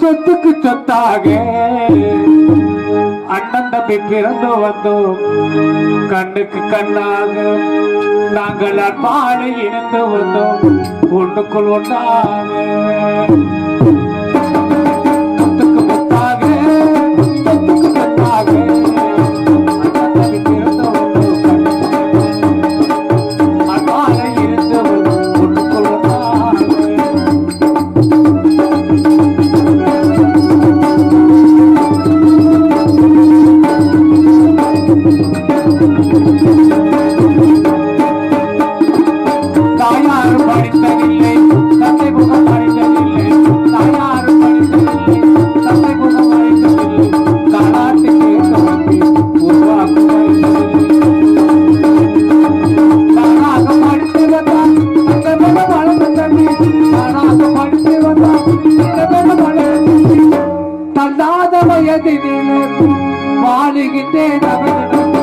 சொத்துக்கு சொத்தாக. அண்ணன் தம்பி பிறந்து வந்தோம். கண்ணுக்கு கண்ணாக நாங்கள் அன்பாடு இணைந்து வந்தோம். ஒன்றுக்குள் ஒன்றாக. வயதினிலும் வாழுகின்றேன் அவனும்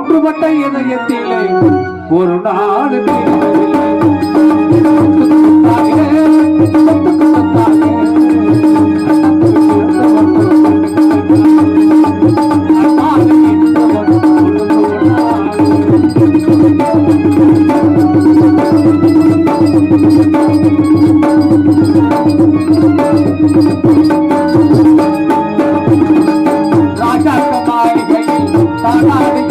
ஒன்றுபட்ட இதயத்திலே ஒரு நாள்